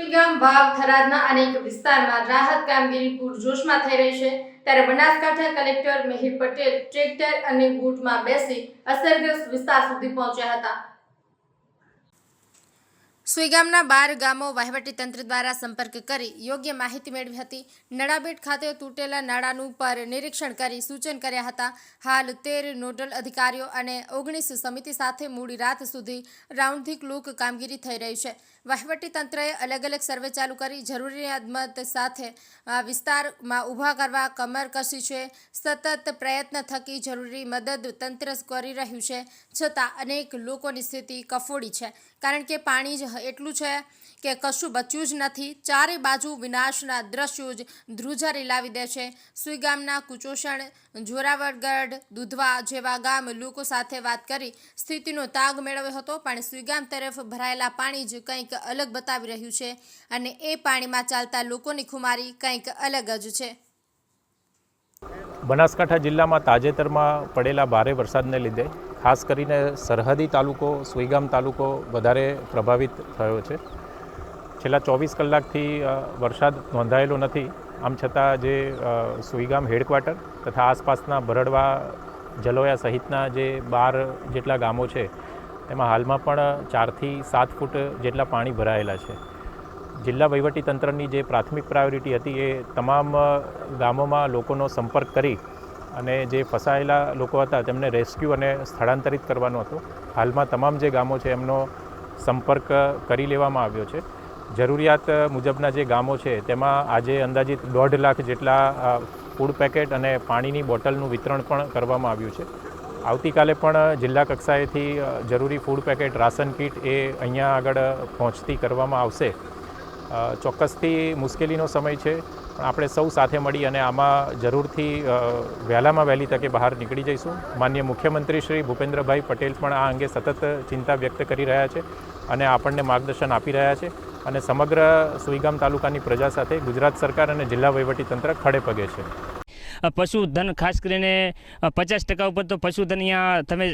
સુઈગામ વાવ થરાદના અનેક વિસ્તારમાં રાહત કામગીરી પૂરજોશમાં થઈ રહી છે. ત્યારે બનાસકાંઠા કલેક્ટર મિહિર પટેલ ટ્રેક્ટર અને બૂટમાં બેસી અસરગ્રસ્ત વિસ્તાર સુધી પહોંચ્યા હતા. સુઈગામના બાર ગામો વહીવટીતંત્ર દ્વારા સંપર્ક કરી યોગ્ય માહિતી મેળવી હતી. નડાબેટ ખાતે તૂટેલા નાળાનું પર નિરીક્ષણ કરી સૂચન કર્યા હતા. હાલ તેર નોડલ અધિકારીઓ અને ઓગણીસ સમિતિ સાથે મોડી રાત સુધી રાઉન્ડ ધી કામગીરી થઈ રહી છે. વહીવટીતંત્રએ અલગ અલગ સર્વે ચાલુ કરી જરૂરિયાતમત સાથે આ વિસ્તારમાં ઊભા કરવા કમર કસી છે. સતત પ્રયત્ન થકી જરૂરી મદદ તંત્ર કરી રહ્યું છે છતાં અનેક લોકોની સ્થિતિ કફોડી છે. કારણ કે પાણી જ એટલું છે કે કશું બચ્યું જ નથી. ચારે બાજુ વિનાશના દ્રશ્યો જ ધ્રુજારી લાવી દે છે. સુઈગામના કુચોષણ, જોરાવરગઢ, દુધવા જેવા ગામ લોકો સાથે વાત કરી સ્થિતિનો તાગ મેળવ્યો હતો, પણ સુઈગામ તરફ ભરાયેલા પાણી જ કંઈક અલગ બતાવી રહ્યું છે અને એ પાણીમાં ચાલતા લોકોની ખુમારી કંઈક અલગ જ છે. બનાસકાંઠા જિલ્લામાં તાજેતરમાં પડેલા ભારે વરસાદને લીધે ખાસ કરીને સરહદી તાલુકો, સુઈગામ તાલુકો વધારે પ્રભાવિત થયો છે. છેલ્લા ચોવીસ કલાકથી વરસાદ નોંધાયેલો નથી. આમ છતાં જે સુઈગામ હેડક્વાર્ટર તથા આસપાસના ભરડવા જલોયા સહિતના જે બાર જેટલા ગામો છે, તેમાં હાલમાં પણ ચારથી સાત ફૂટ જેટલા પાણી ભરાયેલા છે. જિલ્લા વહીવટી તંત્રની જે પ્રાથમિક પ્રાયોરિટી હતી એ તમામ ગામોમાં લોકોનો સંપર્ક કરી અને જે ફસાયેલા લોકો હતા, તેમને રેસ્ક્યુ અને સ્થળાંતરિત કરવાનો હતો. હાલમાં તમામ જે ગામો છે, એમનો સંપર્ક કરી લેવામાં આવ્યો છે. જરૂરિયાત મુજબના જે ગામો છે, તેમાં આજે અંદાજિત દોઢ લાખ જેટલા ફૂડ પેકેટ અને પાણીની બોટલનું વિતરણ પણ કરવામાં આવ્યું છે. આવતીકાલે પણ જિલ્લા કક્ષાએથી જરૂરી ફૂડ પેકેટ રાશન કીટ એ અહીંયા આગળ પહોંચતી કરવામાં આવશે. ચોક્કસથી મુશ્કેલીનો સમય છે, પણ આપણે સૌ સાથે મળી અને આમાં જરૂરથી વહેલામાં વહેલી તકે બહાર નીકળી જઈશું. માન્ય મુખ્યમંત્રી શ્રી ભૂપેન્દ્રભાઈ પટેલ પણ આ અંગે સતત ચિંતા વ્યક્ત કરી રહ્યા છે અને આપણને માર્ગદર્શન આપી રહ્યા છે અને સમગ્ર સુઈગામ તાલુકાની પ્રજા સાથે ગુજરાત સરકાર અને જિલ્લા વહીવટીતંત્ર ખડે પગે છે. પશુધન, ખાસ કરીને પચાસ ટકા ઉપર તો પશુધન અહીંયા તમે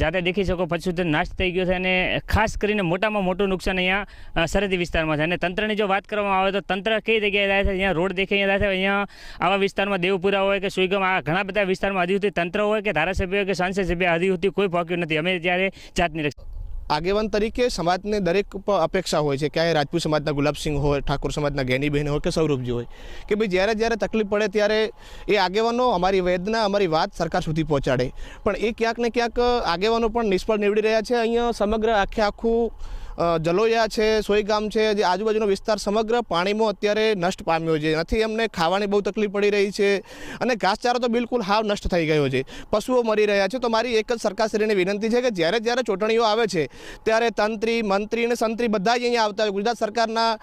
જાતે દેખી શકો, પશુધન નાશ થઈ ગયો છે અને ખાસ કરીને મોટામાં મોટું નુકસાન અહીંયા સરહદી વિસ્તારમાં છે. અને તંત્રની જો વાત કરવામાં આવે તો તંત્ર કઈ જગ્યાએ થાય છે? અહીંયા રોડ દેખે અહીંયા થાય છે. અહીંયા આવા વિસ્તારમાં દેવપુરા હોય કે સુઈગમ, આ ઘણા બધા વિસ્તારમાં સુધી તંત્ર હોય કે ધારાસભ્ય કે સાંસદ સભ્ય હજી કોઈ પહોંચ્યું નથી. અમે જ્યારે જાત નિરીક્ષણ આગેવાન તરીકે સમાજને દરેક અપેક્ષા હોય છે. ક્યાંય રાજપૂત સમાજના ગુલાબસિંહ હોય, ઠાકોર સમાજના ગેનીબહેન હોય કે સૌરભજી હોય કે ભાઈ જ્યારે જ્યારે તકલીફ પડે ત્યારે એ આગેવાનો અમારી વેદના, અમારી વાત સરકાર સુધી પહોંચાડે. પણ એ ક્યાંક ને ક્યાંક આગેવાનો પણ નિષ્ફળ નીવડી રહ્યા છે. અહીંયા સમગ્ર આખે આખું જલોયા છે સોઈગામ છે જે આજુબાજુનો વિસ્તાર સમગ્ર પાણીમાં અત્યારે નષ્ટ પામ્યો છે. નથી એમને ખાવાની બહુ તકલીફ પડી રહી છે અને ઘાસચારો તો બિલકુલ હાવ નષ્ટ થઈ ગયો છે. પશુઓ મરી રહ્યા છે. તો મારી એક જ સરકારશ્રીને વિનંતી છે કે જ્યારે જ્યારે ચૂંટણીઓ આવે છે ત્યારે તંત્રી મંત્રી અને સંત્રી બધા જ અહીંયા આવતા હોય. ગુજરાત સરકારના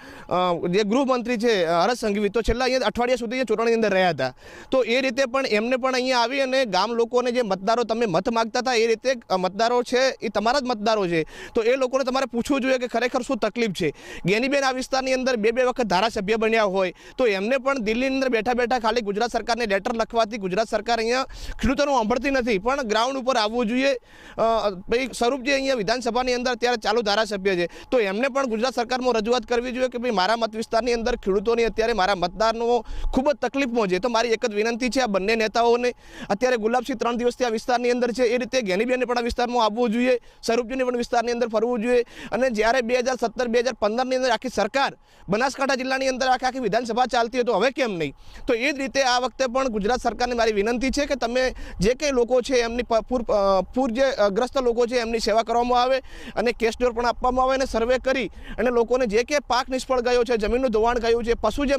જે ગૃહમંત્રી છે અ, સંઘવી તો છેલ્લા અહીંયા અઠવાડિયા સુધી ચૂંટણીની અંદર રહ્યા હતા. તો એ રીતે પણ એમને પણ અહીંયા આવી અને ગામ લોકોને જે મતદારો તમે મત માગતા હતા એ રીતે મતદારો છે એ તમારા જ મતદારો છે. તો એ લોકોને તમારે પૂછવું જોઈએ કે ખરેખર શું તકલીફ છે. ગેનીબેન આ વિસ્તારની અંદર બે બે વખત ધારાસભ્ય બન્યા હોય, તો એમને પણ દિલ્હીની અંદર બેઠા બેઠા ખાલી ગુજરાત સરકારને લેટર લખવાથી ગુજરાત સરકાર અહીંયા ખેડૂતોનું સાંભળતી નથી. પણ ગ્રાઉન્ડ ઉપર આવવું જોઈએ. ભાઈ સ્વરૂપજી અહીંયા વિધાનસભાની અંદર અત્યારે ચાલુ ધારાસભ્ય છે. તો એમને પણ ગુજરાત સરકારમાં રજૂઆત કરવી જોઈએ કે ભાઈ મારા મત વિસ્તારની અંદર ખેડૂતોની અત્યારે મારા મતદારનો ખૂબ જ તકલીફમાં છે. તો મારી એક જ વિનંતી છે આ બંને નેતાઓને. અત્યારે ગુલાબસિંહ ત્રણ દિવસથી આ વિસ્તારની અંદર છે. એ રીતે ગેનીબેને પણ આ વિસ્તારમાં આવવું જોઈએ. સ્વરૂપજીને પણ વિસ્તારની અંદર ફરવું જોઈએ. અને જ્યારે બે હજાર સત્તર, બે હજાર પંદરની અંદર આખી સરકાર બનાસકાંઠા જિલ્લાની અંદર આખી આખી વિધાનસભા ચાલતી હતી હવે કેમ નહીં? તો એ જ રીતે આ વખતે પણ ગુજરાત સરકારને મારી વિનંતી છે કે તમે જે કંઈ લોકો છે એમની પૂર પૂર જે ગ્રસ્ત લોકો છે એમની સેવા કરવામાં આવે અને કેશ ડોર પણ આપવામાં આવે અને સર્વે કરી અને લોકોને જે કે પાક નિષ્ફળ ગયો છે, જમીનનું ધોવાણ ગયું છે, પશુ જે